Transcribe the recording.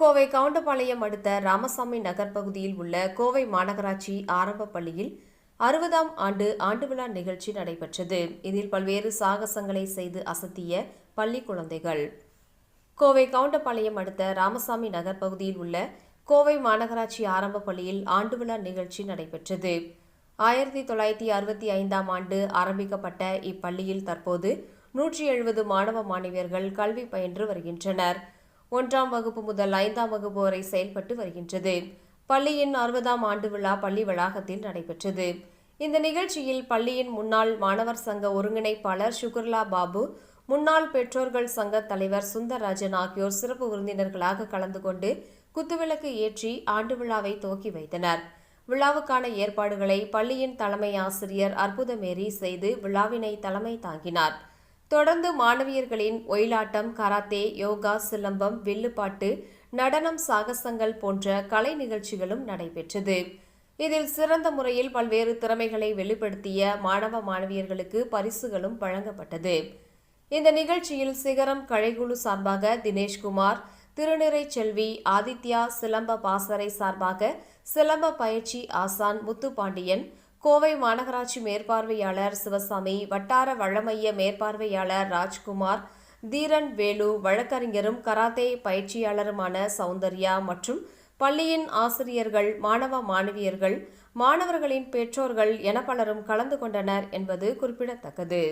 கோவை கவுண்டபாளையம் அடுத்த ராமசாமி நகர் பகுதியில் உள்ள கோவை மாநகராட்சி ஆரம்ப பள்ளியில் அறுபதாம் ஆண்டு ஆண்டு விழா நிகழ்ச்சி நடைபெற்றது. இதில் பல்வேறு சாகசங்களை செய்து அசத்திய பள்ளி குழந்தைகள். கோவை கவுண்டபாளையம் அடுத்த ராமசாமி நகர் பகுதியில் உள்ள கோவை மாநகராட்சி ஆரம்ப பள்ளியில் ஆண்டு விழா நிகழ்ச்சி நடைபெற்றது. ஆயிரத்தி தொள்ளாயிரத்தி அறுபத்தி ஐந்தாம் ஆண்டு ஆரம்பிக்கப்பட்ட இப்பள்ளியில் தற்போது நூற்றி எழுபது மாணவ மாணவியர்கள் கல்வி பயின்று வருகின்றனர். ஒன்றாம் வகுப்பு முதல் ஐந்தாம் வகுப்பு வரை செயல்பட்டு வருகின்றது. பள்ளியின் அறுபதாம் ஆண்டு விழா பள்ளி வளாகத்தில் நடைபெற்றது. இந்த நிகழ்ச்சியில் பள்ளியின் முன்னாள் மாணவர் சங்க ஒருங்கிணைப்பாளர் சுகுர்லா பாபு முன்னாள் பெற்றோர்கள் சங்க தலைவர் சுந்தரராஜன் ஆகியோர் சிறப்பு விருந்தினர்களாக கலந்து கொண்டு குத்துவிளக்கு ஏற்றி ஆண்டு விழாவை துவக்கி வைத்தனர். விழாவுக்கான ஏற்பாடுகளை பள்ளியின் தலைமை ஆசிரியர் அற்புதமேரி செய்து விழாவினை தலைமை தாங்கினார். தொடர்ந்து மாணவியர்களின் ஒயிலாட்டம் கராத்தே யோகா சிலம்பம் வில்லுப்பாட்டு நடனம் சாகசங்கள் போன்ற கலை நிகழ்ச்சிகளும் நடைபெற்றது. இதில் சிறந்த முறையில் பல்வேறு திறமைகளை வெளிப்படுத்திய மாணவ மாணவியர்களுக்கு பரிசுகளும் வழங்கப்பட்டது. இந்த நிகழ்ச்சியில் சிகரம் கழைகுழு சார்பாக தினேஷ்குமார் திருநிறை செல்வி ஆதித்யா சிலம்ப பாசறை சார்பாக சிலம்ப பயிற்சி ஆசான் முத்துப்பாண்டியன் கோவை மாநகராட்சி மேற்பார்வையாளர் சிவசாமி வட்டார வளமைய மேற்பார்வையாளர் ராஜ்குமார் தீரன் வேலு வழக்கறிஞரும் கராத்தே பயிற்சியாளருமான சௌந்தர்யா மற்றும் பள்ளியின் ஆசிரியர்கள் மாணவ மாணவியர்கள் மாணவர்களின் பெற்றோர்கள் என பலரும் கலந்து கொண்டனர் என்பது குறிப்பிடத்தக்கது.